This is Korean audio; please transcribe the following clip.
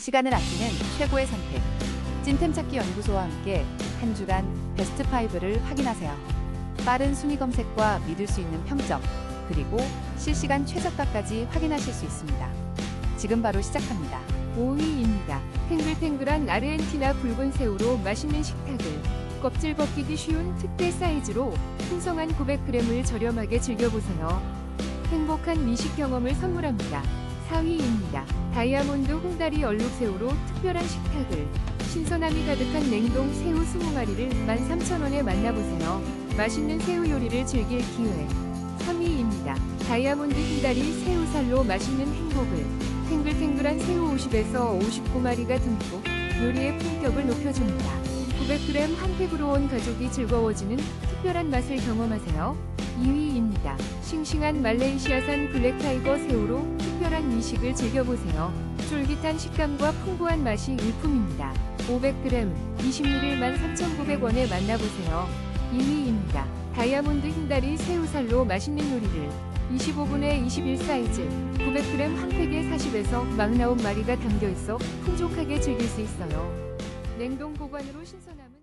시간을 아끼는 최고의 선택. 찐템 찾기 연구소와 함께 한 주간 베스트 5를 확인하세요. 빠른 순위 검색과 믿을 수 있는 평점, 그리고 실시간 최저가까지 확인하실 수 있습니다. 지금 바로 시작합니다. 5위입니다. 탱글탱글한 아르헨티나 붉은 새우로 맛있는 식탁을 껍질 벗기기 쉬운 특대 사이즈로 풍성한 900g을 저렴하게 즐겨보세요. 행복한 미식 경험을 선물합니다. 4위입니다. 다이아몬드 홍다리 얼룩새우로 특별한 식탁을 신선함이 가득한 냉동 새우 20마리를 13,000원에 만나보세요. 맛있는 새우 요리를 즐길 기회. 3위입니다. 다이아몬드 흰다리 새우살로 맛있는 행복을 탱글탱글한 새우 50에서 59마리가 듬뿍 요리의 품격을 높여줍니다. 900g 한 팩으로 온 가족이 즐거워지는 특별한 맛을 경험하세요. 2위입니다. 싱싱한 말레이시아산 블랙타이거 새우로 특별한 미식을 즐겨보세요. 쫄깃한 식감과 풍부한 맛이 일품입니다. 500g 20ml 13,900원에 만나보세요. 2위입니다. 다이아몬드 흰다리 새우살로 맛있는 요리를 25분에 21 사이즈 900g 한 팩에 40에서 막 나온 마리가 담겨 있어 풍족하게 즐길 수 있어요. 냉동 보관으로 신선함